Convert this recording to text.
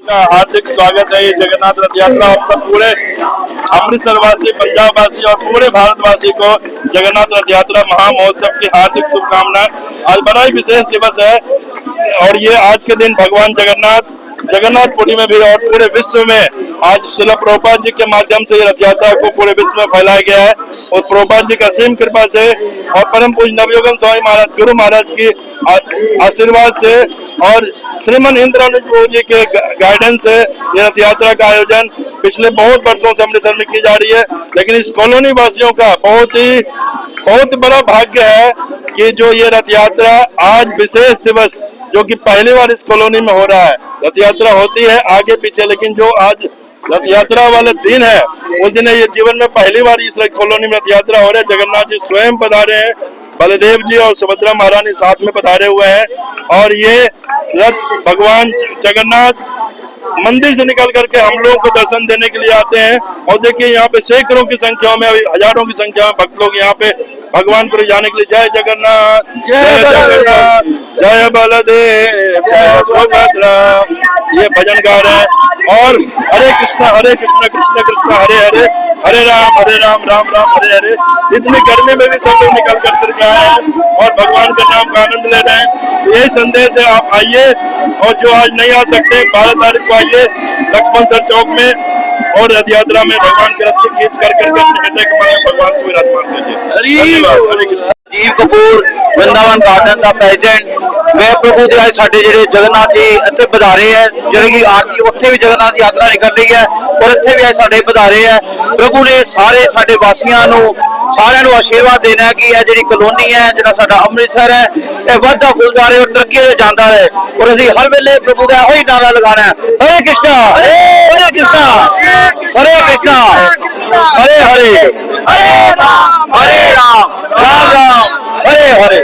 का हार्दिक स्वागत है। ये जगन्नाथ रथ यात्रा और सब पूरे अमृतसर वासी पंजाब वासी और पूरे भारतवासी को जगन्नाथ रथ यात्रा महामहोत्सव की हार्दिक शुभकामनाएँ। आज बड़ा ही विशेष दिवस है और ये आज के दिन भगवान जगन्नाथ जगन्नाथपुरी में भी और पूरे विश्व में आज शिला प्रभुपाद जी के माध्यम से रथ यात्रा को पूरे विश्व में फैलाया गया है। और प्रभुपाद जी की असीम कृपा से और परम पूज नवयोगम स्वामी महाराज, गुरु महाराज की आशीर्वाद से और श्रीमन इंद्रानुज जी के गाइडेंस से ये रथ यात्रा का आयोजन पिछले बहुत वर्षों से अमृतसर में की जा रही है, लेकिन इस कॉलोनी वासियों का बहुत ही, बहुत बड़ा भाग्य है कि जो ये रथ यात्रा आज विशेष दिवस, जो कि पहली बार इस कॉलोनी में हो रहा है, रथ यात्रा होती है आगे पीछे, लेकिन जो आज रथ यात्रा वाला दिन है, उस दिन ये जीवन में पहली बार इस कॉलोनी में रथ यात्रा हो रहा है। जगन्नाथ जी स्वयं पधारे हैं, बलदेव जी और सुभद्रा महारानी साथ में पधारे हुए हैं, और ये रथ भगवान जगन्नाथ मंदिर से निकल करके हम लोगों को दर्शन देने के लिए आते हैं। और देखिए यहाँ पे सैकड़ों की संख्या में अभी हज़ारों की संख्या में भक्त लोग यहाँ पे भगवान पर जाने के लिए। जय जगन्नाथ जय जगन्नाथ जय बलदेव सुभद्रा। ये भजन गा रहे हैं। और हरे कृष्णा हरे कृष्णा कृष्ण कृष्ण हरे हरे हरे राम हरे राम राम राम हरे हरे। इतनी गर्मी में भी सब लोग निकल कर करके आए हैं और भगवान के नाम का आनंद ले रहे हैं। यही संदेश है आप आइए और जो आज नहीं आ सकते बारह तारीख को आइए लक्ष्मण सर चौक में और रथ यात्रा में भगवान के रस्ते खींच कर करके अपने हृदय के मन में भगवान को विराजमान कीजिए धन्यवाद हरे कृष्ण ਜੀਵ ਕਪੂਰ ਵਰਿੰਦਾਵਨ ਗਾਰਡਨ ਦਾ ਪ੍ਰੈਜ਼ੀਡੈਂਟ ਮੈਂ ਪ੍ਰਭੂ ਦੇ ਅੱਜ ਸਾਡੇ ਜਿਹੜੇ ਜਗਨਨਾਥ ਜੀ ਇੱਥੇ ਪਧਾਰੇ ਹੈ ਜਿਹੜੇ ਕਿ ਆਰਤੀ ਉੱਥੇ ਵੀ ਜਗਨਨਾਥ ਯਾਤਰਾ ਨਿਕਲ ਰਹੀ ਹੈ ਔਰ ਇੱਥੇ ਵੀ ਅੱਜ ਸਾਡੇ ਪਧਾਰੇ ਹੈ ਪ੍ਰਭੂ ਨੇ ਸਾਰੇ ਸਾਡੇ ਵਾਸੀਆਂ ਨੂੰ ਸਾਰਿਆਂ ਨੂੰ ਆਸ਼ੀਰਵਾਦ ਦੇਣਾ ਹੈ ਕਿ ਇਹ ਜਿਹੜੀ ਕਲੋਨੀ ਹੈ ਜਿਹੜਾ ਸਾਡਾ ਅੰਮ੍ਰਿਤਸਰ ਹੈ ਇਹ ਵੱਧਦਾ ਫੁੱਲਦਾ ਰਹੇ ਔਰ ਤਰੱਕੀ ਤੇ ਜਾਂਦਾ ਰਹੇ ਔਰ ਅਸੀਂ ਹਰ ਵੇਲੇ ਪ੍ਰਭੂ ਦਾ ਇਹੋ ਹੀ ਨਾਰਾ ਲਗਾਉਣਾ ਹੈ ਹਰੇ ਕ੍ਰਿਸ਼ਨਾ ਹਰੇ ਕ੍ਰਿਸ਼ਨਾ ਹਰੇ ਕ੍ਰਿਸ਼ਨਾ ਹਰੇ ਹਰੇ ਹਰੇ ਰਾਮ ਹਰੇ ਰਾਮ ਰਾਮ ਰਾਮ ਹਰੇ ਹਰੇ